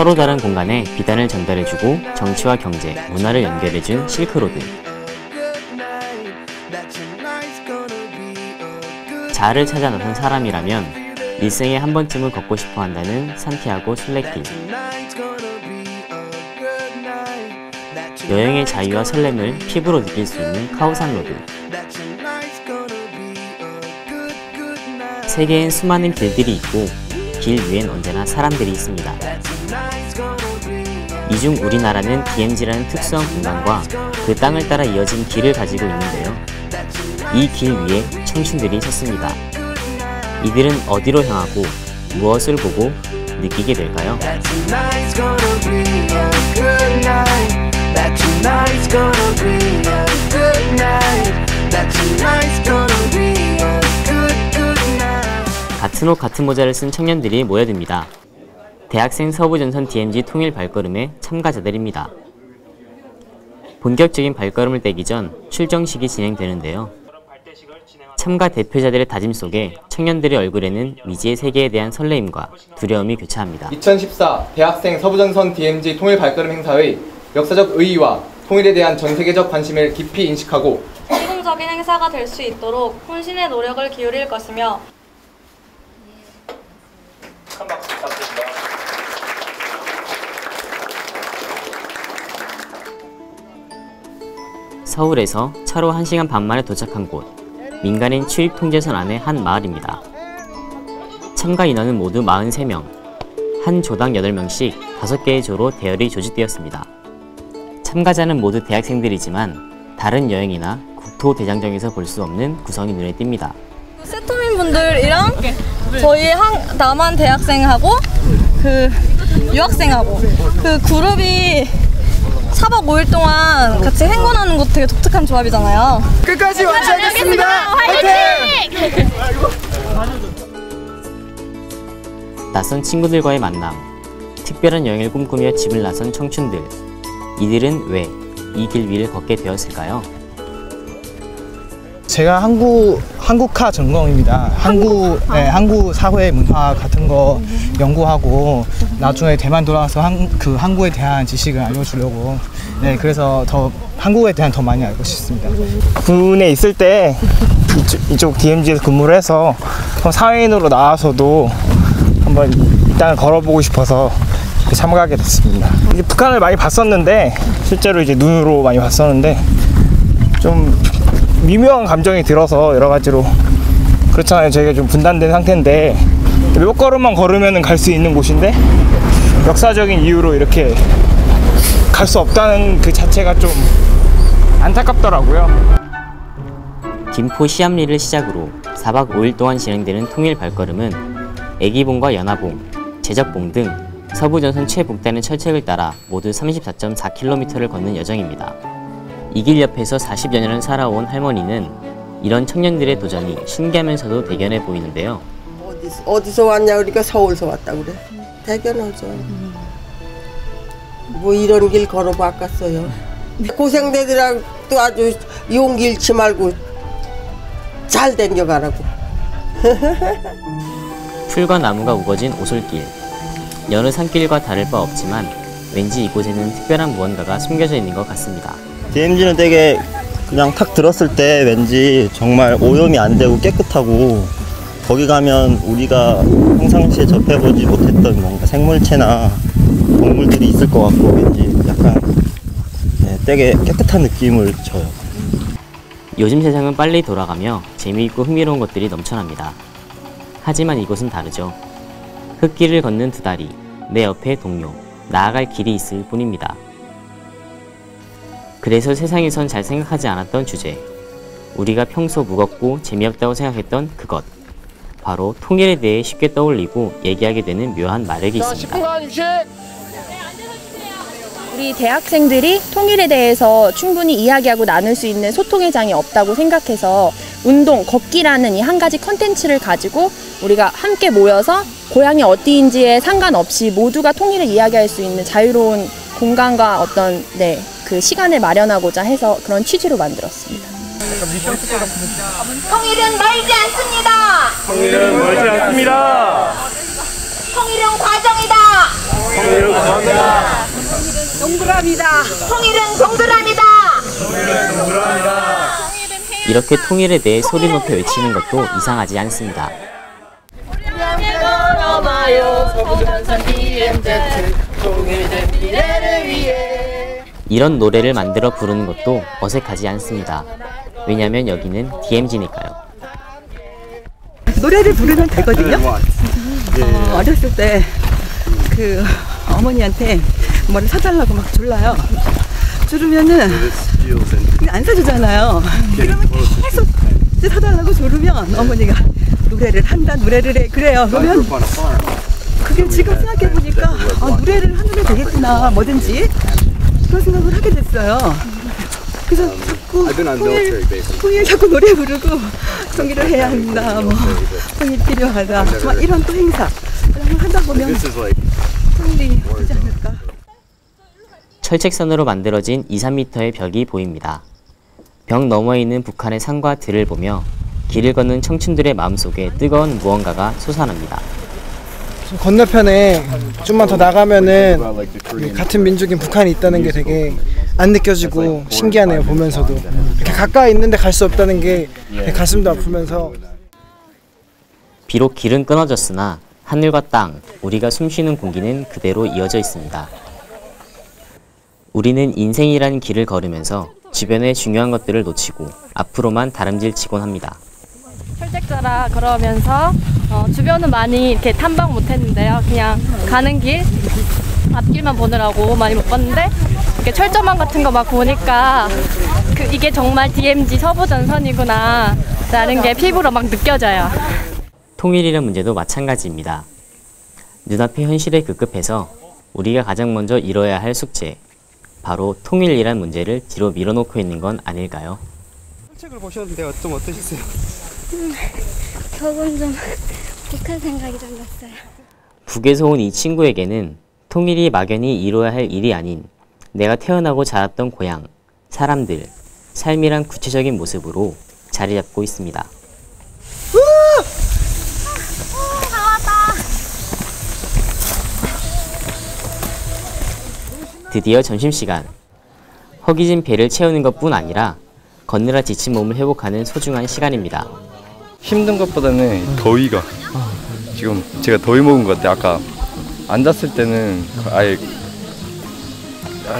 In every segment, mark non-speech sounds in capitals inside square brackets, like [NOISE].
서로 다른 공간에 비단을 전달해주고 정치와 경제, 문화를 연결해준 실크로드. 자아를 찾아 나선 사람이라면 일생에 한 번쯤은 걷고 싶어 한다는 산티아고 순례길. 여행의 자유와 설렘을 피부로 느낄 수 있는 카오산 로드. 세계엔 수많은 길들이 있고 길 위엔 언제나 사람들이 있습니다. 이중 우리나라는 DMZ라는 특수한 공간과 그 땅을 따라 이어진 길을 가지고 있는데요. 이 길 위에 청춘들이 섰습니다. 이들은 어디로 향하고 무엇을 보고 느끼게 될까요? 같은 옷 같은 모자를 쓴 청년들이 모여듭니다. 대학생 서부전선 DMZ 통일 발걸음의 참가자들입니다. 본격적인 발걸음을 떼기 전 출정식이 진행되는데요. 참가 대표자들의 다짐 속에 청년들의 얼굴에는 미지의 세계에 대한 설레임과 두려움이 교차합니다. 2014 대학생 서부전선 DMZ 통일 발걸음 행사의 역사적 의의와 통일에 대한 전 세계적 관심을 깊이 인식하고 성공적인 행사가 될 수 있도록 혼신의 노력을 기울일 것이며 서울에서 차로 1시간 반 만에 도착한 곳 민간인 출입 통제선 안의 한 마을입니다. 참가 인원은 모두 43명, 한 조당 8명씩 5개의 조로 대열이 조직되었습니다. 참가자는 모두 대학생들이지만 다른 여행이나 국토 대장정에서 볼 수 없는 구성이 눈에 띕니다. 세토민 분들이랑 저희 한, 남한 대학생하고 그 유학생하고 그 그룹이 4박 5일 동안 같이 행군하는 것도 되게 독특한 조합이잖아요. 끝까지 완주하겠습니다. 화이팅! 낯선 친구들과의 만남, 특별한 여행을 꿈꾸며 집을 나선 청춘들. 이들은 왜 이 길 위를 걷게 되었을까요? 제가 한국 한국화 전공입니다. 한국 네, 한국 사회 문화 같은 거 연구하고 나중에 대만 돌아와서 한, 그 한국에 대한 지식을 알려주려고 네 그래서 더 한국에 대한 더 많이 알고 싶습니다. 군에 있을 때 이쪽, 이쪽 DMZ에서 근무를 해서 사회인으로 나와서도 한번 이 땅을 걸어보고 싶어서 참가하게 됐습니다. 이제 북한을 많이 봤었는데 실제로 이제 눈으로 많이 봤었는데 좀 미묘한 감정이 들어서 여러 가지로 그렇잖아요. 저희가 좀 분단된 상태인데 몇 걸음만 걸으면 갈 수 있는 곳인데 역사적인 이유로 이렇게 갈 수 없다는 그 자체가 좀 안타깝더라고요. 김포 시암리를 시작으로 4박 5일 동안 진행되는 통일 발걸음은 애기봉과 연화봉, 제적봉 등 서부전선 최북단의 철책을 따라 모두 34.4km를 걷는 여정입니다. 이 길 옆에서 40여 년을 살아온 할머니는 이런 청년들의 도전이 신기하면서도 대견해 보이는데요. 어디서, 어디서 왔냐 그러니까 서울서 왔다 그래 대견하죠 뭐 이런 길 걸어봤겠어요 고생되더라도 아주 용기 잃지 말고 잘 댕겨가라고 [LAUGHS] 풀과 나무가 우거진 오솔길. 여느 산길과 다를 바 없지만 왠지 이곳에는 특별한 무언가가 숨겨져 있는 것 같습니다. DMZ는 되게 그냥 탁 들었을 때 왠지 정말 오염이 안 되고 깨끗하고 거기 가면 우리가 평상시에 접해보지 못했던 뭔가 생물체나 동물들이 있을 것 같고 왠지 약간 네, 되게 깨끗한 느낌을 줘요. 요즘 세상은 빨리 돌아가며 재미있고 흥미로운 것들이 넘쳐납니다. 하지만 이곳은 다르죠. 흙길을 걷는 두 다리, 내 옆에 동료, 나아갈 길이 있을 뿐입니다. 그래서 세상에선 잘 생각하지 않았던 주제, 우리가 평소 무겁고 재미없다고 생각했던 그것, 바로 통일에 대해 쉽게 떠올리고 얘기하게 되는 묘한 마력이 있습니다. 우리 대학생들이 통일에 대해서 충분히 이야기하고 나눌 수 있는 소통의 장이 없다고 생각해서 운동, 걷기라는 이 한 가지 컨텐츠를 가지고 우리가 함께 모여서 고향이 어디인지에 상관없이 모두가 통일을 이야기할 수 있는 자유로운 공간과 어떤 네, 그 시간을 마련하고자 해서 그런 취지로 만들었습니다. 통일은 멀지 않습니다. 통일은 멀지 않습니다. 통일은 과정이다. 통일은 통일은 동그라미다. 이렇게 통일에 대해 소리 높여 외치는 것도 이상하지 않습니다. 이런 노래를 만들어 부르는 것도 어색하지 않습니다. 왜냐면 여기는 DMZ니까요. 노래를 부르면 되거든요. 어, 어렸을 때 그 어머니한테 뭐를 사달라고 막 졸라요. 졸으면은 안 사주잖아요. 그러면 계속 사달라고 졸으면 어머니가 노래를 한다, 노래를 해. 그래요. 그러면 그게 지금 생각해 보니까 아, 노래를 하면 되겠구나, 뭐든지. 그런 생각을 하게 됐어요. 그래서 자꾸 통일, 통일 자꾸 노래 부르고 통일을 해야 한다, 뭐 통일 필요하다, 막 이런 또 행사 이런 걸 하다 보면 통일이 되지 않을까. 철책선으로 만들어진 2, 3m의 벽이 보입니다. 벽 너머에 있는 북한의 산과 들을 보며 길을 걷는 청춘들의 마음속에 뜨거운 무언가가 솟아납니다. 좀 건너편에 좀만 더 나가면은 이 같은 민족인 북한이 있다는 게 되게 안 느껴지고 신기하네요 보면서도 이렇게 가까이 있는데 갈 수 없다는 게 가슴도 아프면서 비록 길은 끊어졌으나 하늘과 땅, 우리가 숨쉬는 공기는 그대로 이어져 있습니다. 우리는 인생이라는 길을 걸으면서 주변의 중요한 것들을 놓치고 앞으로만 다름질치곤 합니다. 철책자라 그러면서 어, 주변은 많이 이렇게 탐방 못했는데요. 그냥 가는 길 앞길만 보느라고 많이 못 봤는데 이렇게 철조망 같은 거 막 보니까 그 이게 정말 DMZ 서부 전선이구나 라는 게 피부로 막 느껴져요. 통일이란 문제도 마찬가지입니다. 눈앞의 현실에 급급해서 우리가 가장 먼저 이뤄야 할 숙제, 바로 통일이란 문제를 뒤로 밀어놓고 있는 건 아닐까요? 책을 보셨는데 좀 어떠셨어요? 조금 좀 북한 생각이 좀 났어요. 북에서 온 이 친구에게는 통일이 막연히 이뤄야 할 일이 아닌 내가 태어나고 자랐던 고향, 사람들, 삶이란 구체적인 모습으로 자리 잡고 있습니다. 드디어 점심시간. 허기진 배를 채우는 것뿐 아니라 걷느라 지친 몸을 회복하는 소중한 시간입니다. 힘든 것보다는 더위가 지금 제가 더위 먹은 것 같아요. 아까 앉았을 때는 아예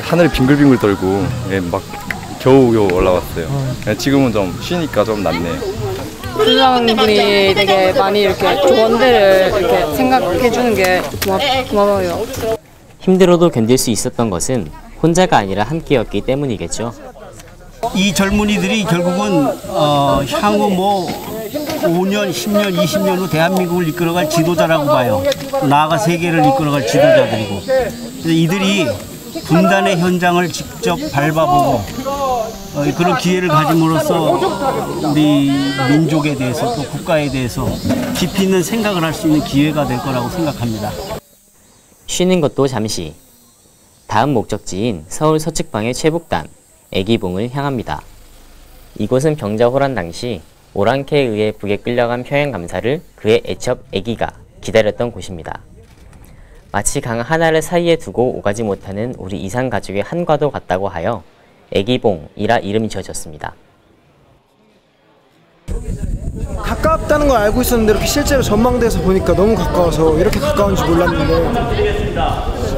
하늘이 빙글빙글 돌고 예, 막 겨우 겨우 올라왔어요. 예, 지금은 좀 쉬니까 좀 낫네요. 부장분이 되게 많이 이렇게 조언들을 이렇게 생각해 주는 게 고맙, 고마 워요. 힘들어도 견딜 수 있었던 것은 혼자가 아니라 함께였기 때문이겠죠. 이 젊은이들이 결국은 어, 향후 뭐 5년, 10년, 20년 후 대한민국을 이끌어갈 지도자라고 봐요. 나아가 세계를 이끌어갈 지도자들이고. 이들이 분단의 현장을 직접 밟아보고 어, 그런 기회를 가짐으로써 우리 민족에 대해서 또 국가에 대해서 깊이 있는 생각을 할 수 있는 기회가 될 거라고 생각합니다. 쉬는 것도 잠시. 다음 목적지인 서울 서측방의 최북단, 애기봉을 향합니다. 이곳은 병자 호란 당시 오랑캐에 의해 북에 끌려간 평양 감사를 그의 애첩 애기가 기다렸던 곳입니다. 마치 강 하나를 사이에 두고 오가지 못하는 우리 이산 가족의 한과도 같다고 하여 애기봉이라 이름이 지어졌습니다. 가깝다는 걸 알고 있었는데 이렇게 실제로 전망대에서 보니까 너무 가까워서 이렇게 가까운 줄 몰랐는데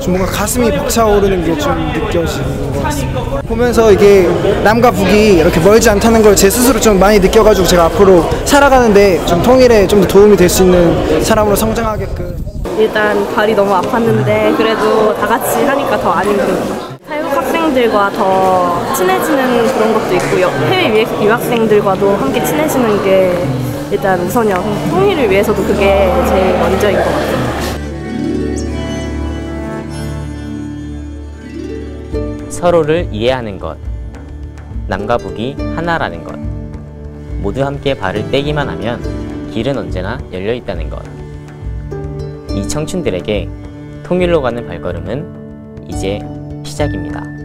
좀 뭔가 가슴이 벅차오르는 게 좀 느껴지는 것 같습니다. 보면서 이게 남과 북이 이렇게 멀지 않다는 걸 제 스스로 좀 많이 느껴가지고 제가 앞으로 살아가는데 좀 통일에 좀 더 도움이 될 수 있는 사람으로 성장하게끔 일단 발이 너무 아팠는데 그래도 다 같이 하니까 더안 힘들고 태국 학생들과 더 친해지는 그런 것도 있고요. 해외 유학- 유학생들과도 함께 친해지는 게 일단 우선이요. 통일을 위해서도 그게 제일 먼저인 것 같아요. 서로를 이해하는 것. 남과 북이 하나라는 것. 모두 함께 발을 떼기만 하면 길은 언제나 열려 있다는 것. 이 청춘들에게 통일로 가는 발걸음은 이제 시작입니다.